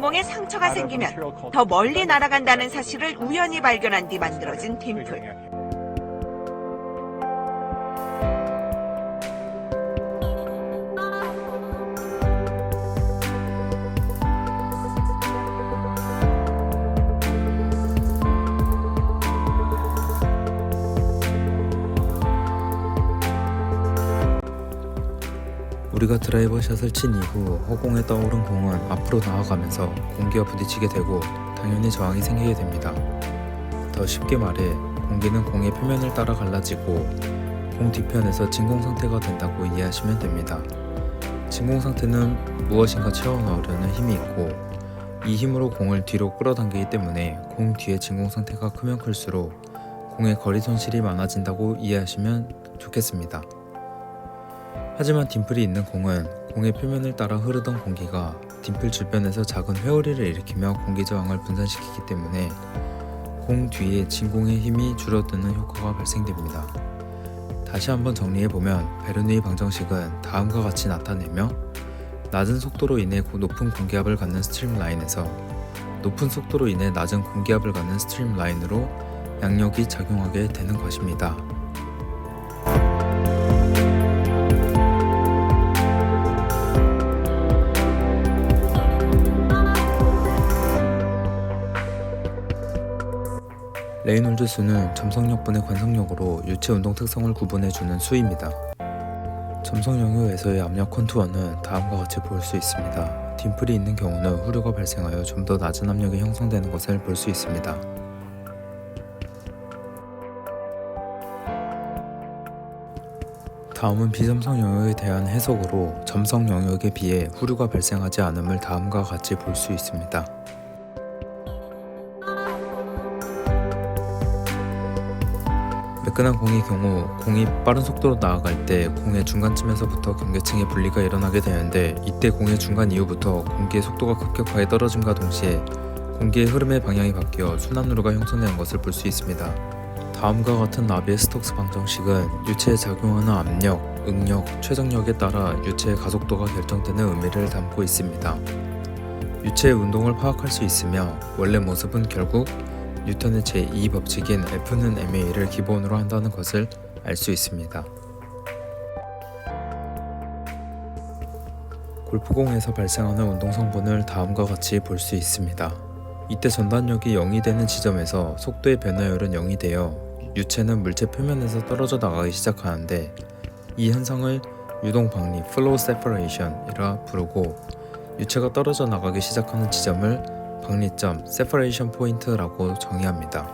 공에 상처가 생기면 더 멀리 날아간다는 사실을 우연히 발견한 뒤 만들어진 딤플. 우리가 드라이버 샷을 친 이후 허공에 떠오른 공은 앞으로 나아가면서 공기와 부딪히게 되고 당연히 저항이 생기게 됩니다. 더 쉽게 말해 공기는 공의 표면을 따라 갈라지고 공 뒤편에서 진공 상태가 된다고 이해하시면 됩니다. 진공 상태는 무엇인가 채워 넣으려는 힘이 있고 이 힘으로 공을 뒤로 끌어당기기 때문에 공 뒤의 진공 상태가 크면 클수록 공의 거리 손실이 많아진다고 이해하시면 좋겠습니다. 하지만 딤플이 있는 공은 공의 표면을 따라 흐르던 공기가 딤플 주변에서 작은 회오리를 일으키며 공기 저항을 분산시키기 때문에 공 뒤에 진공의 힘이 줄어드는 효과가 발생됩니다. 다시 한번 정리해보면 베르누이 방정식은 다음과 같이 나타내며 낮은 속도로 인해 고- 높은 공기압을 갖는 스트림 라인에서 높은 속도로 인해 낮은 공기압을 갖는 스트림 라인으로 양력이 작용하게 되는 것입니다. 레이놀드 수는 점성력분의 관성력으로 유체 운동 특성을 구분해주는 수입니다. 점성 영역에서의 압력 컨투어는 다음과 같이 볼 수 있습니다. 딤플이 있는 경우는 후류가 발생하여 좀 더 낮은 압력이 형성되는 것을 볼 수 있습니다. 다음은 비점성 영역에 대한 해석으로 점성 영역에 비해 후류가 발생하지 않음을 다음과 같이 볼 수 있습니다. 매끈한 공의 경우 공이 빠른 속도로 나아갈 때 공의 중간쯤에서부터 경계층의 분리가 일어나게 되는데 이때 공의 중간 이후부터 공기의 속도가 급격하게 떨어짐과 동시에 공기의 흐름의 방향이 바뀌어 순환로가 형성되는 것을 볼 수 있습니다. 다음과 같은 나비의 스톡스 방정식은 유체에 작용하는 압력, 응력, 최적력에 따라 유체의 가속도가 결정되는 의미를 담고 있습니다. 유체의 운동을 파악할 수 있으며 원래 모습은 결국 뉴턴의 제2 법칙인 F는 ma를 기본으로 한다는 것을 알 수 있습니다. 골프공에서 발생하는 운동 성분을 다음과 같이 볼 수 있습니다. 이때 전단력이 0이 되는 지점에서 속도의 변화율은 0이 되어 유체는 물체 표면에서 떨어져 나가기 시작하는데 이 현상을 유동 방리 (flow separation이라 부르고 유체가 떨어져 나가기 시작하는 지점을 방리점 (separation point라고 정의합니다.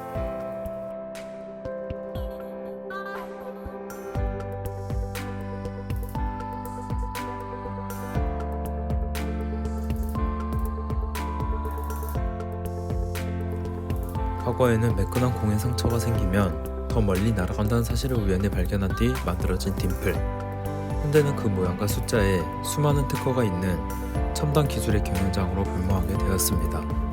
과거에는 매끈한 공에 상처가 생기면 더 멀리 날아간다는 사실을 우연히 발견한 뒤 만들어진 딤플. 현대는 그 모양과 숫자에 수많은 특허가 있는 첨단 기술의 경영장으로 변모하게 되었습니다.